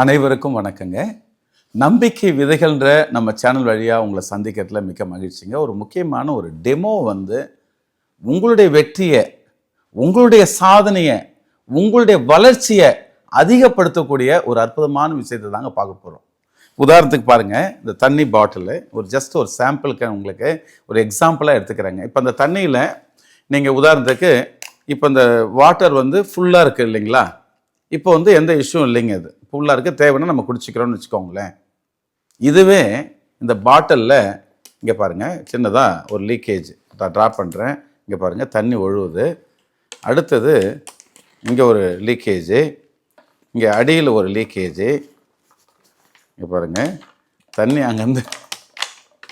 அனைவருக்கும் வணக்கங்க. நம்பிக்கை விதைகள்ன்ற நம்ம சேனல் வழியாக உங்களை சந்திக்கிறதுல மிக்க மகிழ்ச்சிங்க. ஒரு முக்கியமான ஒரு டெமோ வந்து உங்களுடைய வெற்றியை உங்களுடைய சாதனையை உங்களுடைய வளர்ச்சியை அதிகப்படுத்தக்கூடிய ஒரு அற்புதமான விஷயத்தை தாங்க பார்க்க போகிறோம் உதாரணத்துக்கு பாருங்கள் இந்த தண்ணி பாட்டிலு ஒரு ஜஸ்ட் ஒரு சாம்பிளுக்கு உங்களுக்கு ஒரு எக்ஸாம்பிளாக எடுத்துக்கிறேங்க. இப்போ அந்த தண்ணியில் நீங்கள் உதாரணத்துக்கு இப்போ இந்த வாட்டர் வந்து ஃபுல்லாக இருக்குது இல்லைங்களா? இப்போ வந்து எந்த இஷ்யூ இல்லைங்க அது ஃபுல்லாக இருக்க தேவைன்னா நம்ம குடிச்சிக்கிறோம்னு வச்சுக்கோங்களேன். இதுவே இந்த பாட்டிலில் இங்கே பாருங்கள் சின்னதாக ஒரு லீக்கேஜ் நான் ட்ராப் பண்ணுறேன் இங்கே பாருங்கள் தண்ணி ஒழுவுது. அடுத்தது இங்கே ஒரு லீக்கேஜு இங்கே அடியில் ஒரு லீக்கேஜு இங்கே பாருங்கள் தண்ணி அங்கேருந்து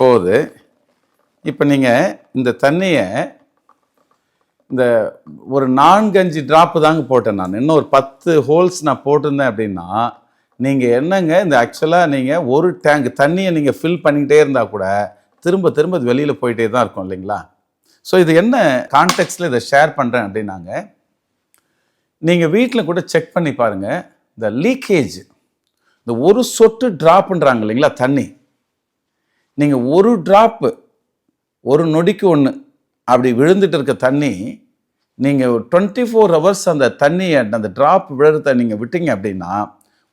போகுது. இப்போ நீங்கள் இந்த தண்ணியை இந்த ஒரு நான்கு அஞ்சு ட்ராப்பு தாங்க போட்டேன் நான். இன்னும் ஒரு பத்து ஹோல்ஸ் நான் போட்டிருந்தேன் அப்படின்னா நீங்கள் என்னங்க இந்த ஆக்சுவலாக நீங்கள் ஒரு டேங்க் தண்ணியை நீங்கள் ஃபில் பண்ணிக்கிட்டே இருந்தால் கூட திரும்ப திரும்ப அது வெளியில் போயிட்டே தான் இருக்கும் இல்லைங்களா? ஸோ இது என்ன கான்டெக்ட்ல இதை ஷேர் பண்ணுறேன் அப்படின்னாங்க. நீங்கள் வீட்டில் கூட செக் பண்ணி பாருங்கள் இந்த லீக்கேஜ் இந்த ஒரு சொட்டு ட்ராப்புன்றாங்க இல்லைங்களா தண்ணி. நீங்கள் ஒரு ட்ராப்பு ஒரு நொடிக்கு ஒன்று அப்படி விழுந்துட்டு இருக்க தண்ணி நீங்கள் டுவெண்ட்டி ஃபோர் ஹவர்ஸ் அந்த தண்ணியை அந்த ட்ராப் விழுறத நீங்கள் விட்டீங்க அப்படின்னா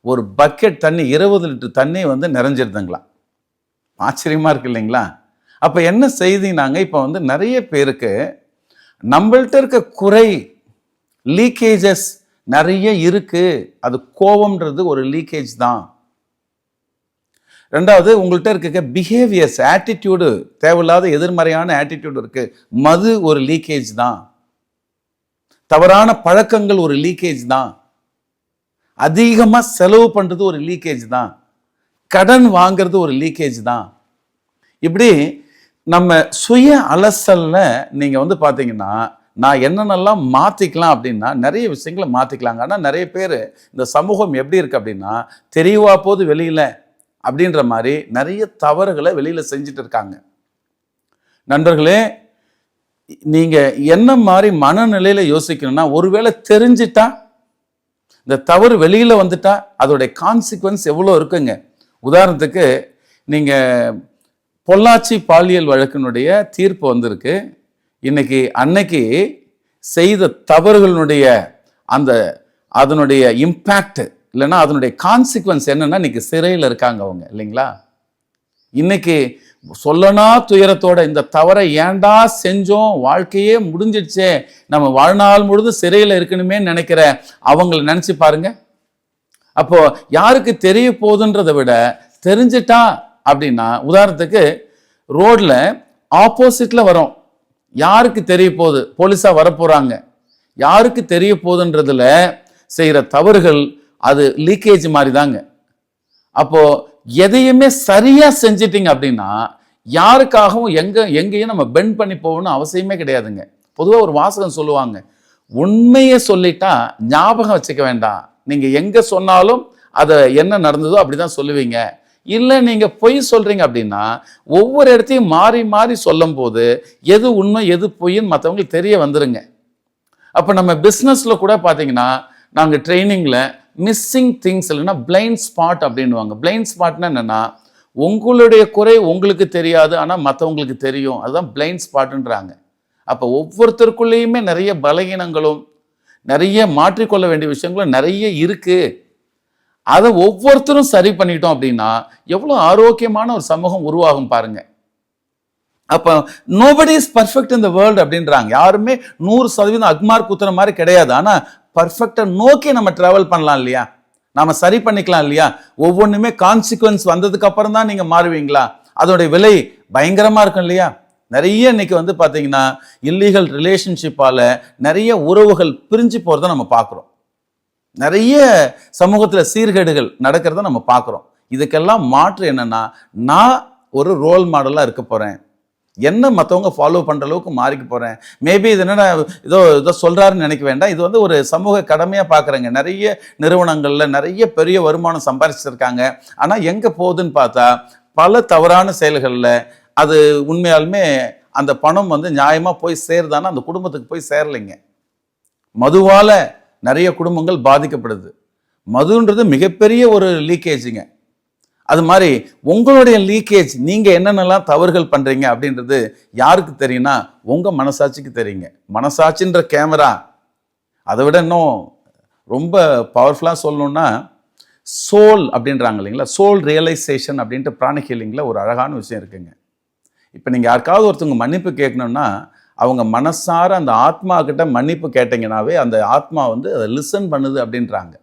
ஒரு பக்கெட் தண்ணி இருபது லிட்டர் தண்ணி வந்து நிறைஞ்சிருதுங்களா ஆச்சரியமாக இருக்கு இல்லைங்களா? அப்போ என்ன செய்தினாங்க இப்போ வந்து நிறைய பேருக்கு நம்மள்கிட்ட இருக்க குறை லீக்கேஜஸ் நிறைய இருக்குது அது கோவம்ன்றது ஒரு லீக்கேஜ் தான். ரெண்டாவது உங்கள்கிட்ட இருக்க பிஹேவியர்ஸ் ஆட்டிடியூடு தேவையில்லாத எதிர்மறையான ஆட்டிடியூடு இருக்குது மது ஒரு லீக்கேஜ் தான். தவறான பழக்கங்கள் ஒரு லீக்கேஜ் தான். அதிகமாக செலவு பண்ணுறது ஒரு லீக்கேஜ் தான். கடன் வாங்குறது ஒரு லீக்கேஜ் தான். இப்படி நம்ம சுய அலசலில் நீங்கள் வந்து பார்த்தீங்கன்னா நான் என்னென்னலாம் மாற்றிக்கலாம் அப்படின்னா நிறைய விஷயங்களை மாற்றிக்கலாங்க ஆனால் நிறைய பேர் இந்த சமூகம் எப்படி இருக்குது அப்படின்னா தெரியவா போது வெளியில் அப்படின்ற மாதிரி நிறைய தவறுகளை வெளியில் செஞ்சுட்டு இருக்காங்க. நண்பர்களே நீங்கள் என்ன மாதிரி மனநிலையில் யோசிக்கணும்னா ஒருவேளை தெரிஞ்சிட்டா இந்த தவறு வெளியில் வந்துட்டா அதோடைய கான்சிக்வன்ஸ் எவ்வளோ இருக்குங்க? உதாரணத்துக்கு நீங்கள் பொள்ளாச்சி பாலியல் வழக்கினுடைய தீர்ப்பு வந்திருக்கு. இன்னைக்கு அன்னைக்கு செய்த தவறுகளினுடைய அந்த அதனுடைய இம்பேக்ட் இல்லைன்னா அதனுடைய கான்சிக்வன்ஸ் என்னென்னா இன்னைக்கு சிறையில் இருக்காங்க அவங்க இல்லைங்களா? இன்னைக்கு சொல்லனா துயரத்தோட இந்த தவறை ஏன்டா செஞ்சோம்? வாழ்க்கையே முடிஞ்சிடுச்சே. நம்ம வாழ்நாள் முழுதும் சிறையில் இருக்கணுமே நினைக்கிற அவங்கள நினச்சி பாருங்க. அப்போ யாருக்கு தெரிய போகுதுன்றதை விட தெரிஞ்சிட்டா அப்படின்னா உதாரணத்துக்கு ரோட்ல ஆப்போசிட்ல வரோம். யாருக்கு தெரிய போகுது? போலீஸா வரப்போறாங்க. யாருக்கு தெரிய போகுதுன்றதுல செய்கிற தவறுகள் அது லீக்கேஜ் மாதிரி தாங்க அப்போ எதையுமே சரியா செஞ்சிட்டீங்க அப்படின்னா யாருக்காகவும் எங்க எங்கேயும் நம்ம பெண்ட் பண்ணி போகணும்னு அவசியமே கிடையாதுங்க. பொதுவாக ஒரு வாசகம் சொல்லுவாங்க உண்மையை சொல்லிட்டா ஞாபகம் வச்சுக்க வேண்டாம். நீங்க எங்க சொன்னாலும் அதை என்ன நடந்ததோ அப்படிதான் சொல்லுவீங்க. இல்லை நீங்க பொய் சொல்றீங்க அப்படின்னா ஒவ்வொரு இடத்தையும் மாறி மாறி சொல்லும் போது எது உண்மை எது பொய்ன்னு மற்றவங்களுக்கு தெரிய வந்துருங்க. அப்போ நம்ம பிஸ்னஸில் கூட பார்த்தீங்கன்னா நாங்கள் ட்ரைனிங்கில் மிஸ்ஸிங் திங்ஸ் இல்லைன்னா பிளைண்ட் ஸ்பாட் அப்படின்னுவாங்க. பிளைண்ட் ஸ்பாட்னா என்னென்னா உங்களுடைய குறை உங்களுக்கு தெரியாது ஆனால் மற்றவங்களுக்கு தெரியும். அதுதான் பிளைண்ட் ஸ்பாட்டுன்றாங்க அப்போ ஒவ்வொருத்தருக்குள்ளேயுமே நிறைய பலகீனங்களும் நிறைய மாற்றிக்கொள்ள வேண்டிய விஷயங்களும் நிறைய இருக்குது அதை ஒவ்வொருத்தரும் சரி பண்ணிட்டோம் அப்படின்னா எவ்வளோ ஆரோக்கியமான ஒரு சமூகம் உருவாகும் பாருங்க. அப்போ நோபடி இஸ் பர்ஃபெக்ட் இந்த வேர்ல்டு அப்படின்றாங்க. யாருமே நூறு சதவீதம் அக்மார் குத்துற மாதிரி கிடையாது. ஆனால் பர்ஃபெக்டை நோக்கி நம்ம ட்ராவல் பண்ணலாம் இல்லையா? நாம் சரி பண்ணிக்கலாம் இல்லையா? ஒவ்வொன்றுமே கான்சிக்வன்ஸ் வந்ததுக்கு அப்புறம் தான் நீங்கள் மாறுவீங்களா? அதோடைய விலை பயங்கரமாக இருக்கும் இல்லையா? நிறைய இன்னைக்கு வந்து பார்த்தீங்கன்னா இல்லீகல் ரிலேஷன்ஷிப்பால் நிறைய உறவுகள் பிரிஞ்சு போகிறத நம்ம பார்க்குறோம் நிறைய சமூகத்தில் சீர்கேடுகள் நடக்கிறத நம்ம பார்க்குறோம் இதுக்கெல்லாம் மாற்று என்னன்னா நான் ஒரு ரோல் மாடலாக இருக்க போகிறேன் என்ன மற்றவங்க ஃபாலோ பண்ணுற அளவுக்கு மாறிக்க போகிறேன் மேபி இது என்னென்ன ஏதோ ஏதோ சொல்கிறாருன்னு நினைக்க வேண்டாம். இது வந்து ஒரு சமூக கடமையாக பார்க்குறேங்க நிறைய நிறுவனங்களில் நிறைய பெரிய வருமானம் சம்பாதிச்சிருக்காங்க ஆனால் எங்கே போகுதுன்னு பார்த்தா பல தவறான செயல்களில் அது உண்மையாலுமே அந்த பணம் வந்து நியாயமாக போய் சேருதானா அந்த குடும்பத்துக்கு போய் சேரலைங்க. மதுவால் நிறைய குடும்பங்கள் பாதிக்கப்படுது. மதுன்றது மிகப்பெரிய ஒரு லீக்கேஜுங்க அது மாதிரி உங்களுடைய லீக்கேஜ் நீங்கள் என்னென்னலாம் தவறுகள் பண்ணுறீங்க அப்படின்றது யாருக்கு தெரியும்னா உங்கள் மனசாட்சிக்கு தெரியுங்க. மனசாட்சின்ற கேமரா அதை விட இன்னும் ரொம்ப பவர்ஃபுல்லாக சொல்லணும்னா சோல் அப்படின்றாங்க இல்லைங்களா? சோல் ரியலைசேஷன் அப்படின்ட்டு பிராணி ஹீலிங்கில் ஒரு அழகான விஷயம் இருக்குங்க. இப்போ நீங்கள் யாருக்காவது ஒருத்தவங்க மன்னிப்பு கேட்கணும்னா அவங்க மனசார அந்த ஆத்மா கிட்ட மன்னிப்பு கேட்டீங்கன்னாவே அந்த ஆத்மா வந்து அதை லிசன் பண்ணுது அப்படின்றாங்க.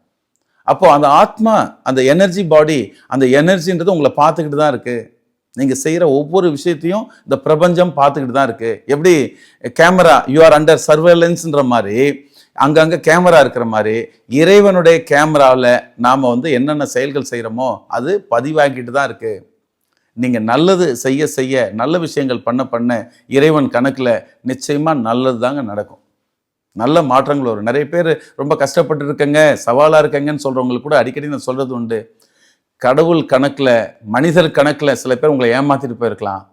அப்போ அந்த ஆத்மா அந்த எனர்ஜி பாடி அந்த எனர்ஜின்றது உங்களை பார்த்துக்கிட்டு தான் இருக்குது நீங்கள் செய்கிற ஒவ்வொரு விஷயத்தையும் இந்த பிரபஞ்சம் பார்த்துக்கிட்டு தான் இருக்குது எப்படி? கேமரா யூ ஆர் அண்டர் சர்வேலன்ஸ்ன்ற மாதிரி அங்கங்கே கேமரா இருக்கிற மாதிரி இறைவனுடைய கேமராவில் நாம் வந்து என்னென்ன செயல்கள் செய்கிறோமோ அது பதிவாகிட்டு தான் இருக்குது நீங்கள் நல்லது செய்ய செய்ய நல்ல விஷயங்கள் பண்ண பண்ண இறைவன் கணக்கில் நிச்சயமாக நல்லது தாங்க நடக்கும். நல்ல மாற்றங்கள் வரும். நிறைய பேர் ரொம்ப கஷ்டப்பட்டு இருக்கங்க சவாலாக இருக்கங்கன்னு சொல்கிறவங்களுக்கு கூட அடிக்கடி நான் சொல்கிறது உண்டு. கடவுள் கணக்கில் மனிதர் கணக்கில் சில பேர் உங்களை ஏமாற்றிட்டு போயிருக்கலாம்.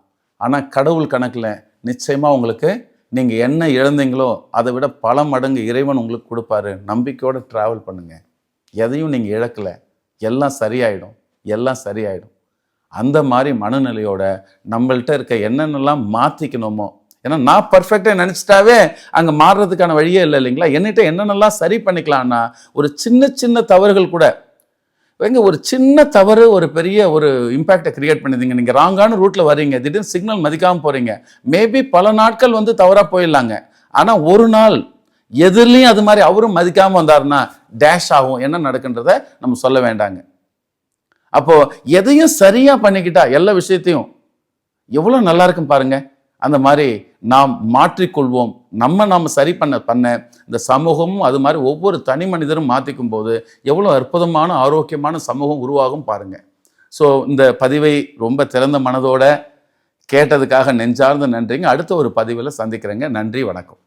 ஆனால் கடவுள் கணக்கில் நிச்சயமாக உங்களுக்கு நீங்கள் என்ன இழந்தீங்களோ அதை விட பல மடங்கு இறைவன் உங்களுக்கு கொடுப்பாரு. நம்பிக்கையோடு ட்ராவல் பண்ணுங்கள் எதையும் நீங்கள் இழக்கலை. எல்லாம் சரியாயிடும். எல்லாம் சரியாயிடும். அந்த மாதிரி மனநிலையோட நம்மள்ட்ட இருக்க என்னென்னலாம் மாற்றிக்கணுமோ ஏன்னா நான் பர்ஃபெக்டாக நினச்சிட்டாவே அங்கே மாறுறதுக்கான வழியே இல்லை இல்லைங்களா? என்னிட்ட என்னென்னலாம் சரி பண்ணிக்கலாம்னா ஒரு சின்ன சின்ன தவறுகள் கூட. எங்க ஒரு சின்ன தவறு ஒரு பெரிய ஒரு இம்பேக்டை கிரியேட் பண்ணுதுங்க நீங்கள் ராங்கான ரூட்டில் வரீங்க திடீர்னு சிக்னல் மதிக்காமல் போகிறீங்க மேபி பல நாட்கள் வந்து தவறாக போயிடலாங்க. ஆனால் ஒரு நாள் எதிர்லையும் அது மாதிரி அவரும் மதிக்காமல் வந்தாருன்னா டேஷ் ஆகும். என்ன நடக்குன்றத நம்ம சொல்ல வேண்டாங்க. அப்போது எதையும் சரியாக பண்ணிக்கிட்டா எல்லா விஷயத்தையும் எவ்வளோ நல்லா இருக்கும் பாருங்கள் அந்த மாதிரி நாம் மாற்றிக்கொள்வோம். நம்ம நாம் சரி பண்ண பண்ண இந்த சமூகமும் அது மாதிரி ஒவ்வொரு தனி மனிதரும் மாற்றிக்கும் போது எவ்வளோ அற்புதமான ஆரோக்கியமான சமூகம் உருவாகும் பாருங்கள் ஸோ இந்த பதிவை ரொம்ப திறந்த மனதோட கேட்டதுக்காக நெஞ்சார்ந்த நன்றிங்க. அடுத்த ஒரு பதிவில் சந்திக்கிறேங்க. நன்றி வணக்கம்.